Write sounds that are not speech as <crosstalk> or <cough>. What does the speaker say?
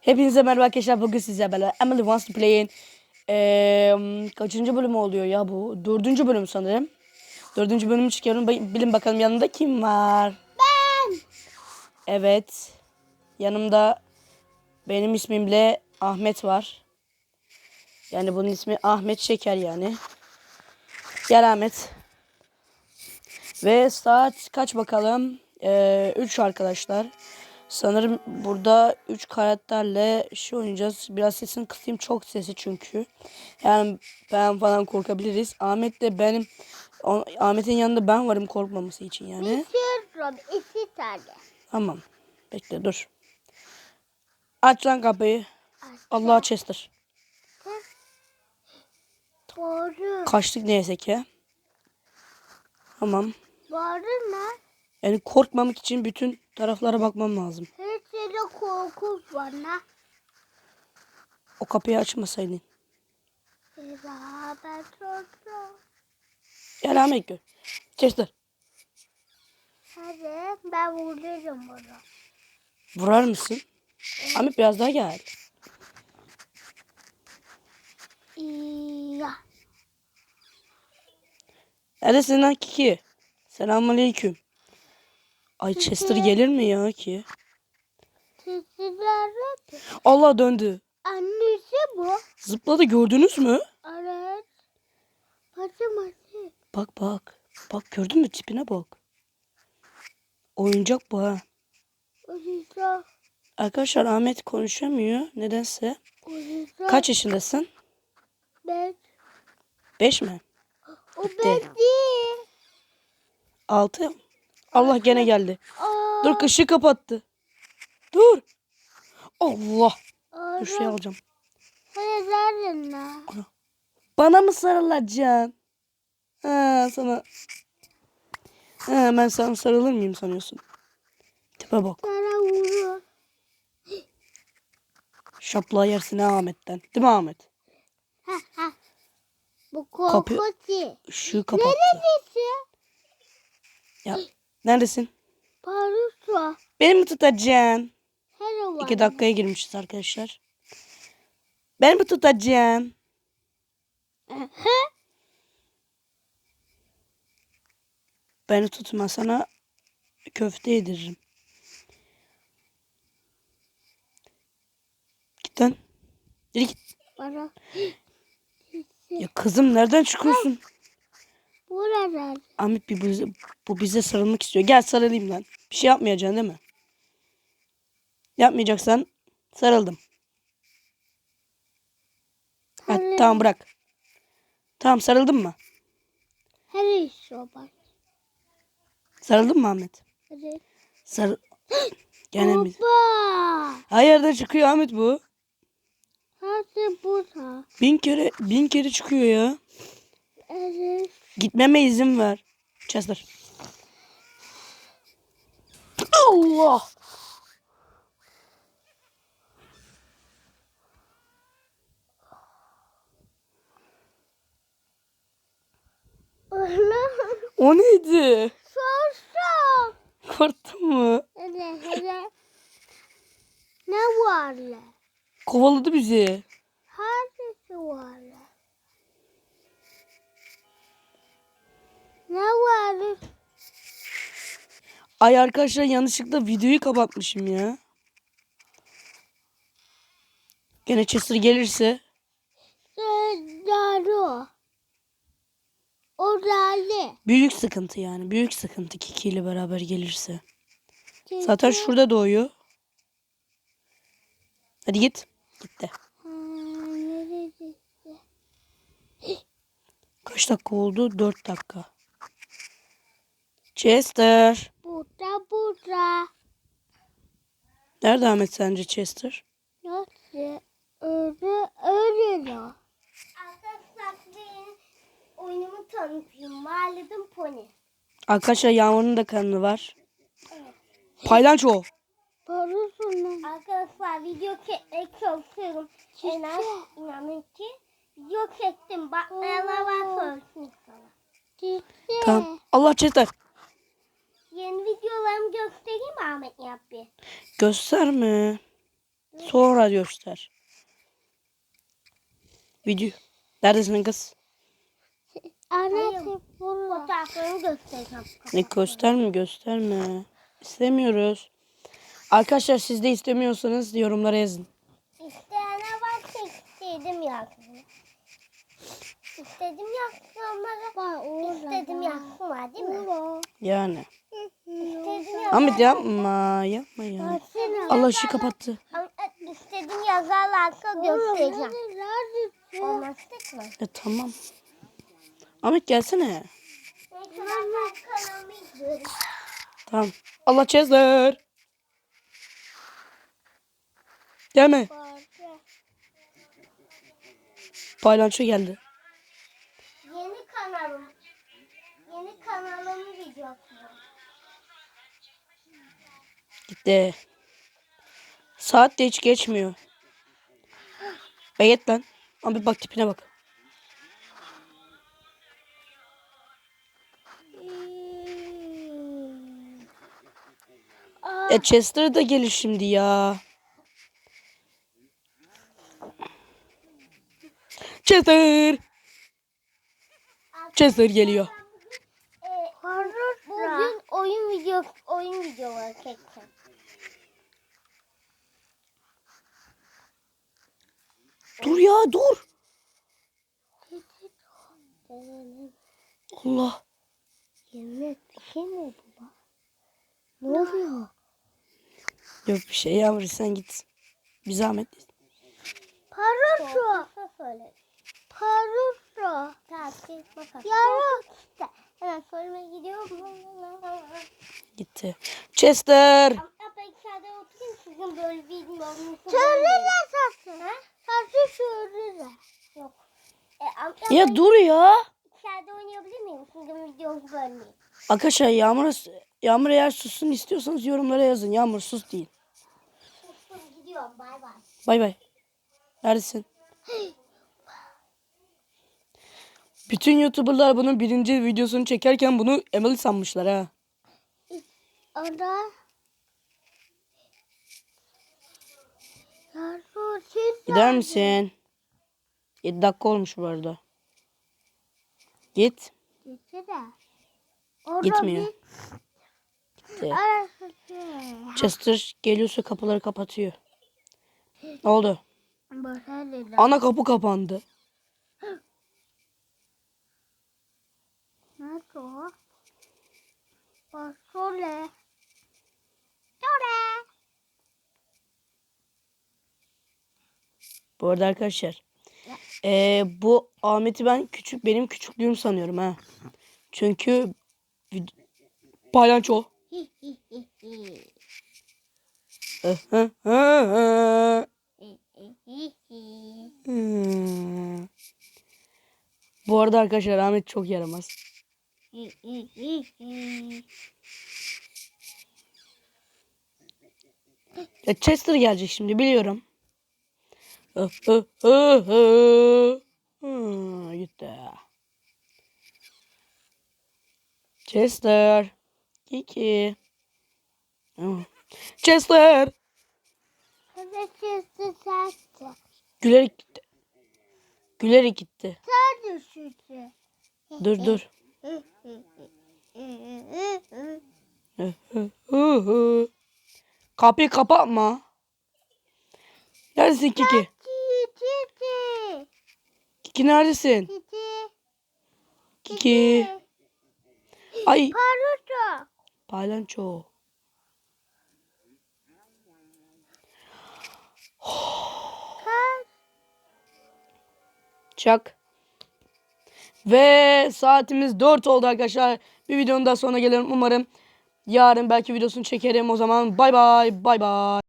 Hepinize merhaba arkadaşlar. Bugün sizlerle beraber Emily Wants to Play'in eee, kaçıncı bölümü oluyor ya bu? Dördüncü bölüm sanırım. Dördüncü bölümü çıkıyorum. Bilin bakalım yanında kim var? Ben. Evet. Yanımda benim ismimle Ahmet var. Yani bunun ismi Ahmet Şeker yani. Gel Ahmet. Ve saat kaç bakalım? 3 arkadaşlar. Sanırım burada 3 karakterle şey oynayacağız. Biraz sesini kısayım çok sesi çünkü. Yani ben falan korkabiliriz. Ahmet de benim Ahmet'in yanında ben varım korkmaması için yani. İstiyorum iki tane. Tamam. Bekle dur. Aç lan kapıyı. Allah Chester. Doğru. Kaçtık neyse ki. Tamam. Doğru ne? Yani korkmamak için bütün taraflara bakmam lazım. Yere korku bana. O kapıyı açmasaydın. Eyvah ben çocuğum. Gel Ahmet gör. Chester. Hadi ben vururum bunu. Vurar mısın? Ahmet biraz daha gel. İya. Neredesin lan Kiki? Selamünaleyküm. Ay Chester gelir mi ya ki? Allah döndü. Annesi bu. Zıpladı gördünüz mü? Evet. Bacım açı. Bak bak. Bak gördün mü tipine bak. Oyuncak bu ha. Uyuyacak. Arkadaşlar Ahmet konuşamıyor nedense. Uyuyacak. Kaç yaşındasın? Ben. 5 mi? O ben değil. 6. Allah gene geldi. Aa. Dur ışığı kapattı. Dur. Allah. Dur şuraya alacağım. Ne? Bana mı sarılacaksın? Ha sana. Ha, ben sana sarılır mıyım sanıyorsun? Tipe bak. Şaplığa yersin ha Ahmet'ten. Değil mi Ahmet? Ha ha. Bu Kapı- korkucu. Işığı kapattı. Neredesin? Ya neredesin? Parusu. Beni mi tutacaksın? Hello. İki dakikaya girmişiz arkadaşlar. Beni mi tutacaksın? Beni tutma sana köfte yediririm. Git lan. Yürü git. Ya kızım nereden çıkıyorsun? Burada. Ahmet bir bu, bu bize sarılmak istiyor. Gel sarılayım lan. Bir şey yapmayacaksın değil mi? Yapmayacaksan sarıldım. Ha, tamam bırak. Tamam sarıldın mı? Her iş bak. Sarıldın mı Ahmet? Hadi. Sarı... <gasps> Gene mi? Hayırdır çıkıyor Ahmet bu. Hadi burada. Bin kere bin kere çıkıyor ya. Evet. Gitmeme izin ver. Chester. Allah. Allah. O neydi? Sorsam. Korktun mu? Ne var la? Kovaladı bizi. Hangisi var Ay arkadaşlar yanlışlıkla videoyu kapatmışım ya. Gene Chester gelirse Daru. O büyük sıkıntı yani. Büyük sıkıntı Kiki ile beraber gelirse. Zaten şurada doğuyor. Hadi git. Gitti. Kaç dakika oldu? 4 dakika. Chester. Burada burada. Nerede Ahmet sence Chester? Nasıl? Öyle öyle benim oyunumu tanıtayım. Mahalledim pony. Arkadaşlar Yağmur'un da kanalı var. Paylanço. Parasını. Arkadaşlar video çekmek çalışıyorum. En az inanın ki video çektim. Baklayalar var sorsun sana. Tamam. Allah Chester. Yeni videolarımı göstereyim mi Ahmet Yapbi? Gösterme. Sonra göster. Video. Neredesin kız? <laughs> Anne fotoğraflarını göstereceğim. Ne gösterme gösterme. İstemiyoruz. Arkadaşlar siz de istemiyorsanız yorumlara yazın. İsteyene varsa istedim yazsın. İstedim yazsın onlara. İstedim var değil mi? Yani. Ahmet yapma yapma ya. Allah ışığı kapattı. İstedim yazarlarsa göstereceğim. Olmazdık mı? E tamam. Ahmet gelsene. Tamam. Allah Cezler. Gelme. Paylanço geldi. Yeni kanalım. Yeni kanalımın videosu. Gitti. Saat de hiç geçmiyor. Beyet lan. Abi bak tipine bak. E Chester da gelir şimdi ya. Chester. Chester geliyor. Bugün oyun video oyun videoları çekeceğim. Dur ya dur. Allah. Yemek bir şey mi oldu baba? Ne oluyor? Yok bir şey Yağmur sen git. Bir zahmet. Söyle. Tatil bakalım. Yarın. Hemen söylemeye gidiyorum. Gitti. Chester. Ama Saçı söyleme. Yok. E, ama Ya dur ya. içeride oynayabilir miyim? Sizin videonuzu bölmeyeyim. Arkadaşlar Yağmur, Yağmur eğer sussun istiyorsanız yorumlara yazın. Yağmur sus değil. Sustum gidiyorum. Bay bay. Bay bay. Neredesin? Bütün YouTuber'lar bunun birinci videosunu çekerken bunu Emily sanmışlar ha. Ana. Yarın siz Gider misin? 7 dakika olmuş bu arada. Git. Gitmiyor. Gitti. Chester geliyorsa kapıları kapatıyor. Ne oldu? Ana kapı kapandı. Nerede o? Bak şöyle. Şöyle. Bu arada arkadaşlar. eee, bu Ahmet'i ben küçük benim küçüklüğüm sanıyorum ha. Çünkü. Hmm. Bu arada arkadaşlar Ahmet çok yaramaz. Ya Chester gelecek şimdi biliyorum. Gitti. Chester. Kiki. Chester. Evet. Gülerek gitti. Gülerek gitti. Sen düşürdü. Dur dur. Kapıyı kapatma. Neredesin Kiki? Kiki neredesin? Çiçeği. Kiki. Ay Parusu. palyaço. Çak. Ve saatimiz 4 oldu arkadaşlar. Bir videonun daha sonuna gelirim umarım. Yarın belki videosunu çekerim o zaman. Bay bay bay bay.